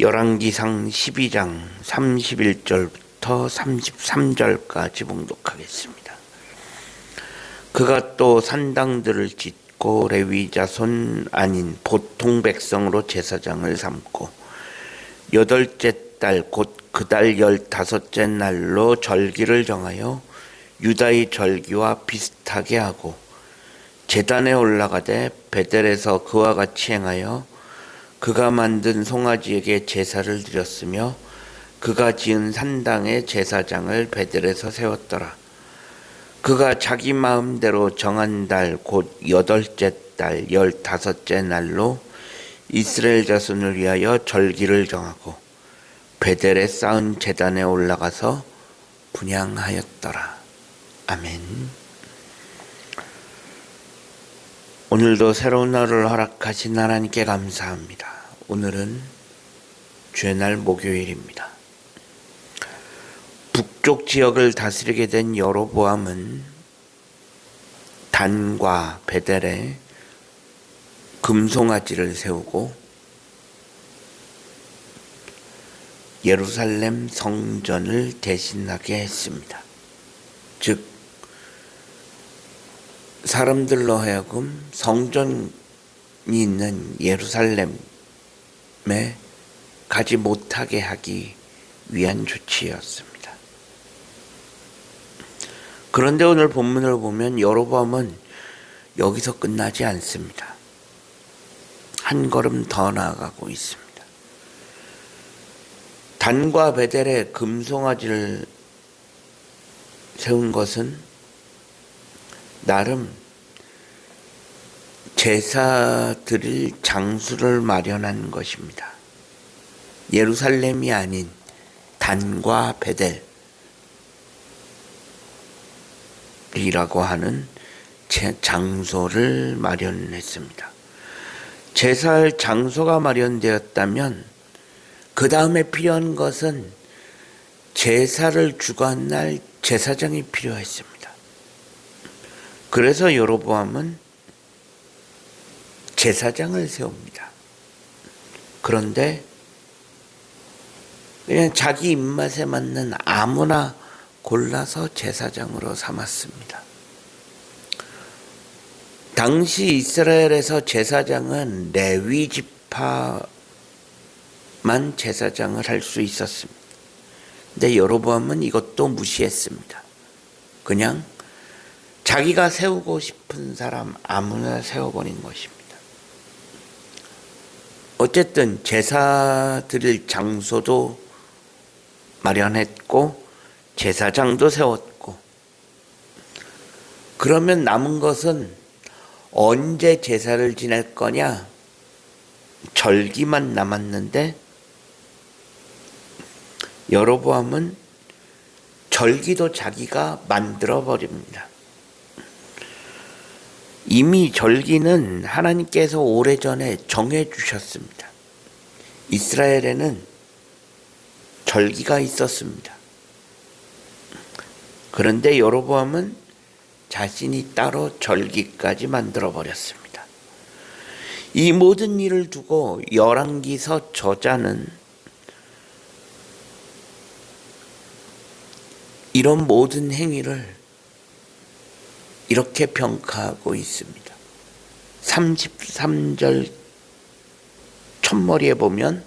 열왕기상 12장 31절부터 33절까지 봉독하겠습니다. 그가 또 산당들을 짓고 레위 자손 아닌 보통 백성으로 제사장을 삼고 여덟째 달 곧 그 달 열다섯째 날로 절기를 정하여 유다의 절기와 비슷하게 하고 제단에 올라가되 베델에서 그와 같이 행하여 그가 만든 송아지에게 제사를 드렸으며 그가 지은 산당에 제사장을 베델에서 세웠더라. 그가 자기 마음대로 정한 달 곧 여덟째 달 열다섯째 날로 이스라엘 자손을 위하여 절기를 정하고 베델에 쌓은 제단에 올라가서 분양하였더라. 아멘. 오늘도 새로운 하루를 허락하신 하나님께 감사합니다. 오늘은 주의 날 목요일입니다. 북쪽 지역을 다스리게 된 여로보암은 단과 베델에 금송아지를 세우고 예루살렘 성전을 대신하게 했습니다. 즉 사람들로 하여금 성전이 있는 예루살렘 에 가지 못하게 하기 위한 조치였습니다. 그런데 오늘 본문을 보면 여로보암은 여기서 끝나지 않습니다. 한 걸음 더 나아가고 있습니다. 단과 베델에 금송아지를 세운 것은 나름 제사 드릴 장수를 마련한 것입니다. 예루살렘이 아닌 단과 베델이라고 하는 장소를 마련했습니다. 제사할 장소가 마련되었다면 그 다음에 필요한 것은 제사를 주관할 제사장이 필요했습니다. 그래서 여로보암은 제사장을 세웁니다. 그런데 그냥 자기 입맛에 맞는 아무나 골라서 제사장으로 삼았습니다. 당시 이스라엘에서 제사장은 레위 지파만 제사장을 할 수 있었습니다. 근데 여로보암은 이것도 무시했습니다. 그냥 자기가 세우고 싶은 사람 아무나 세워버린 것입니다. 어쨌든 제사 드릴 장소도 마련했고 제사장도 세웠고 그러면 남은 것은 언제 제사를 지낼 거냐 절기만 남았는데 여로보암은 절기도 자기가 만들어 버립니다. 이미 절기는 하나님께서 오래전에 정해 주셨습니다. 이스라엘에는 절기가 있었습니다. 그런데 여로보암은 자신이 따로 절기까지 만들어 버렸습니다. 이 모든 일을 두고 열왕기서 저자는 이런 모든 행위를 이렇게 평가하고 있습니다. 33절 첫머리에 보면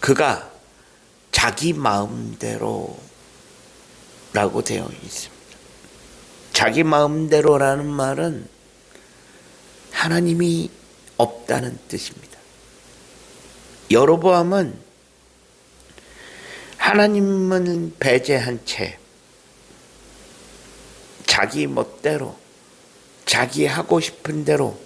그가 자기 마음대로 라고 되어 있습니다. 자기 마음대로라는 말은 하나님이 없다는 뜻입니다. 여로보암은 하나님은 배제한 채 자기 멋대로 자기 하고 싶은 대로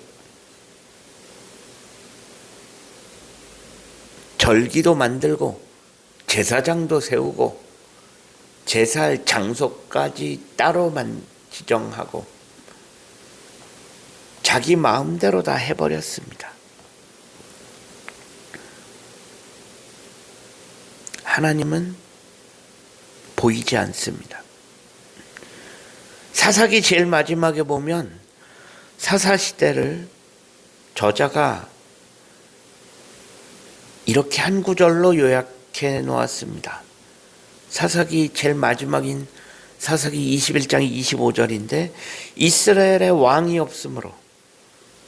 절기도 만들고 제사장도 세우고 제사할 장소까지 따로만 지정하고 자기 마음대로 다 해버렸습니다. 하나님은 보이지 않습니다. 사사기 제일 마지막에 보면 사사 시대를 저자가 이렇게 한 구절로 요약해 놓았습니다. 사사기 제일 마지막인 사사기 21장 25절인데 이스라엘의 왕이 없으므로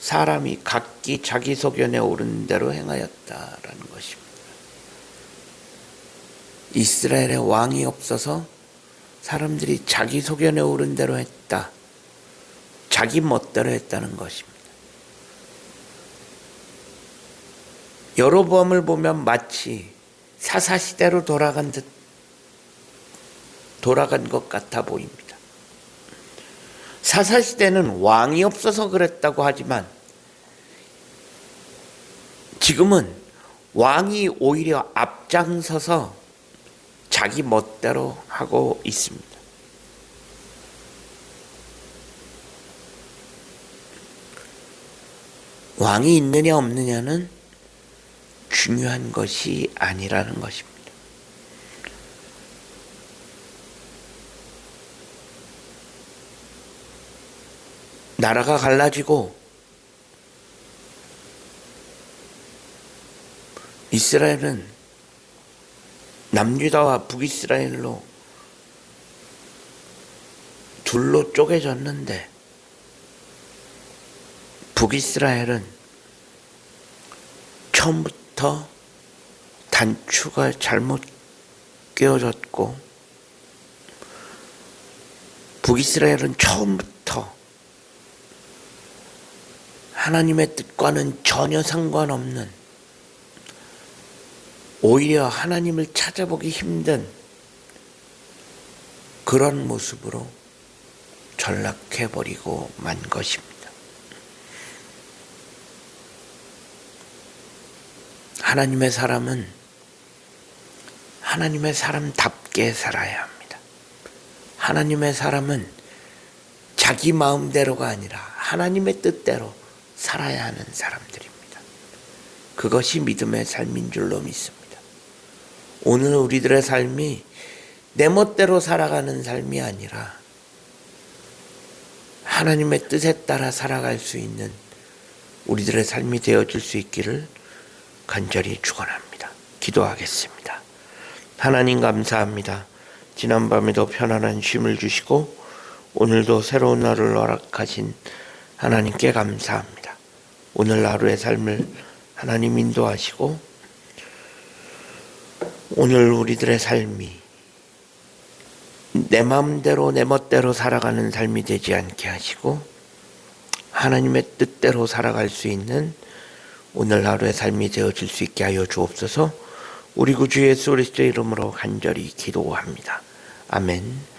사람이 각기 자기 소견에 오른 대로 행하였다라는 것입니다. 이스라엘의 왕이 없어서 사람들이 자기 소견에 오른 대로 했다. 자기 멋대로 했다는 것입니다. 여로보암을 보면 마치 사사 시대로 돌아간 듯 돌아간 것 같아 보입니다. 사사 시대는 왕이 없어서 그랬다고 하지만 지금은 왕이 오히려 앞장서서 자기 멋대로 하고 있습니다. 왕이 있느냐 없느냐는 중요한 것이 아니라는 것입니다. 나라가 갈라지고 이스라엘은 남유다와 북이스라엘로 둘로 쪼개졌는데 북이스라엘은 처음부터 단추가 잘못 끼워졌고 북이스라엘은 처음부터 하나님의 뜻과는 전혀 상관없는 오히려 하나님을 찾아보기 힘든 그런 모습으로 전락해버리고 만 것입니다. 하나님의 사람은 하나님의 사람답게 살아야 합니다. 하나님의 사람은 자기 마음대로가 아니라 하나님의 뜻대로 살아야 하는 사람들입니다. 그것이 믿음의 삶인 줄로 믿습니다. 오늘 우리들의 삶이 내 멋대로 살아가는 삶이 아니라 하나님의 뜻에 따라 살아갈 수 있는 우리들의 삶이 되어질 수 있기를 간절히 축원합니다. 기도하겠습니다. 하나님 감사합니다. 지난밤에도 편안한 쉼을 주시고 오늘도 새로운 날을 허락하신 하나님께 감사합니다. 오늘 하루의 삶을 하나님 인도하시고 오늘 우리들의 삶이 내 마음대로 내 멋대로 살아가는 삶이 되지 않게 하시고 하나님의 뜻대로 살아갈 수 있는 오늘 하루의 삶이 되어질 수 있게 하여 주옵소서 우리 구주 예수 그리스도의 이름으로 간절히 기도합니다. 아멘.